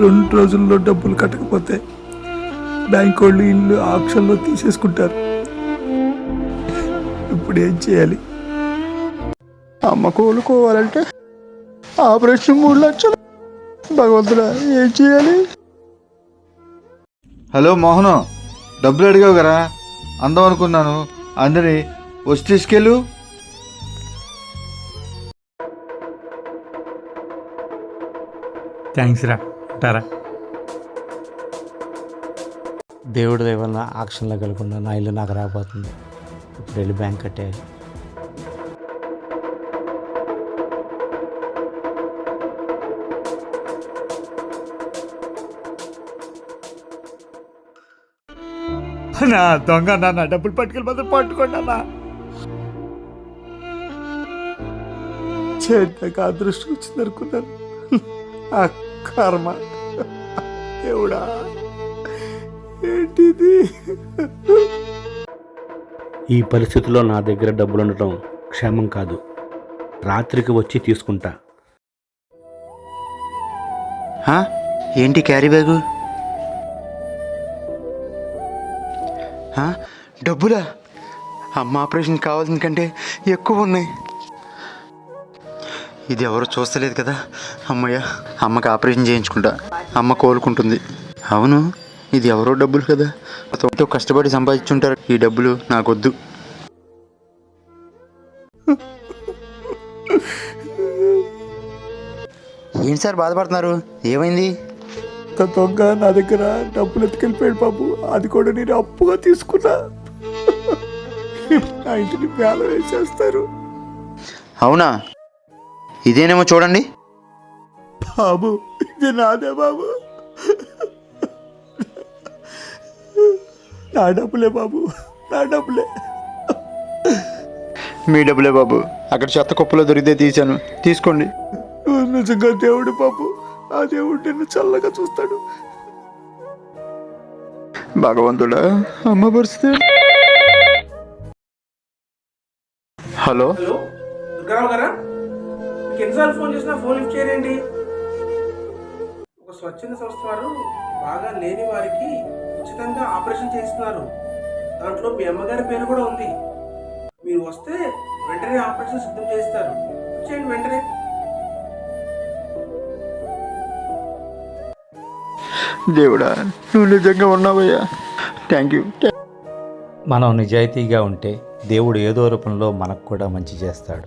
రెండు రోజుల్లో డబ్బులు కట్టకపోతే బ్యాంక్ వాళ్ళు ఇల్లు ఆక్షన్లో తీసేసుకుంటారు. ఇప్పుడు ఏం చేయాలి? అమ్మ కోలుకోవాలంటే ఆపరేషన్ మూడు లక్షలు. భగవంతుడా ఏం చేయాలి? హలో మోహను డబ్బులు అడిగావు కదా? అందం అనుకున్నాను. అందరి వచ్చి తీసుకెళ్ళు. థ్యాంక్స్ రా. ఉంటారా దేవుడి దేవల్ల ఆక్షన్లో కలగకుండా నా ఇల్లు నాకు రాబోతుంది ఇప్పుడు వెళ్ళి బ్యాంక్ కట్టేయాలి. నా దొంగ నాన్న డబ్బులు పట్టుకెళ్ళి మాత్రం పట్టుకోండి అన్న. చేతకు అదృష్టం వచ్చింది అనుకున్నాను ఆ కర్మ. దేవుడా? ఏంటిది? ఈ పరిస్థితిలో నా దగ్గర డబ్బులు ఉండటం క్షేమం కాదు. రాత్రికి వచ్చి తీసుకుంటా. హా? ఏంటి క్యారీ బ్యాగు? హా? డబ్బులా? అమ్మ ఆపరేషన్ కావాల్సిన కంటే ఎక్కువ ఉన్నాయి. ఇది ఎవరు చూస్తలేదు కదా? అమ్మయ్య అమ్మకి ఆపరేషన్ చేయించుకుంటా. అమ్మ కోలుకుంటుంది. అవును ఇది ఎవరో డబ్బులు కదా? ఎంతో కష్టపడి సంపాదించుంటారు. ఈ డబ్బులు నాకొద్దు. ఏంటి సార్ బాధపడుతున్నారు? ఏమైంది? దొంగ నా దగ్గర డబ్బులు ఎత్తుకెళ్ళిపోయాడు బాబు. అది కూడా నేను అప్పుగా తీసుకున్నా. నా ఇంటిని వేల వేసేస్తారు. అవునా? ఇదేనేమో చూడండి. బాబు ఇది నాదే బాబు. నా డబ్బులే బాబు నా డబ్బులే. మీ డబ్బులే బాబు. అక్కడ చెత్త కుప్పలో దొరికితే తీశాను. తీసుకోండి. నిజంగా దేవుడు బాబు. ఆ దేవుడు నిన్ను చల్లగా చూస్తాడు. భగవంతుడా అమ్మ పరిస్థితి హలో? గారా? ఎన్నిసార్లు ఫోన్ చేసినా ఫోన్ లిఫ్ట్ చేయరేంటి ఒక స్వచ్ఛంద సంస్థ వారు బాగా లేని వారికి ఉచితంగా ఆపరేషన్ చేస్తున్నారు దాంట్లో మీ అమ్మగారి పేరు కూడా ఉంది. మీరు వస్తే వెంటనే ఆపరేషన్ సిద్ధం చేస్తారు చేయండి వెంటనే. దేవుడా నువ్వు నిజంగా ఉన్నావయ్యా. థ్యాంక్ యూ మనం నిజాయితీగా ఉంటే దేవుడు ఏదో రూపంలో మనకు కూడా మంచి చేస్తాడు.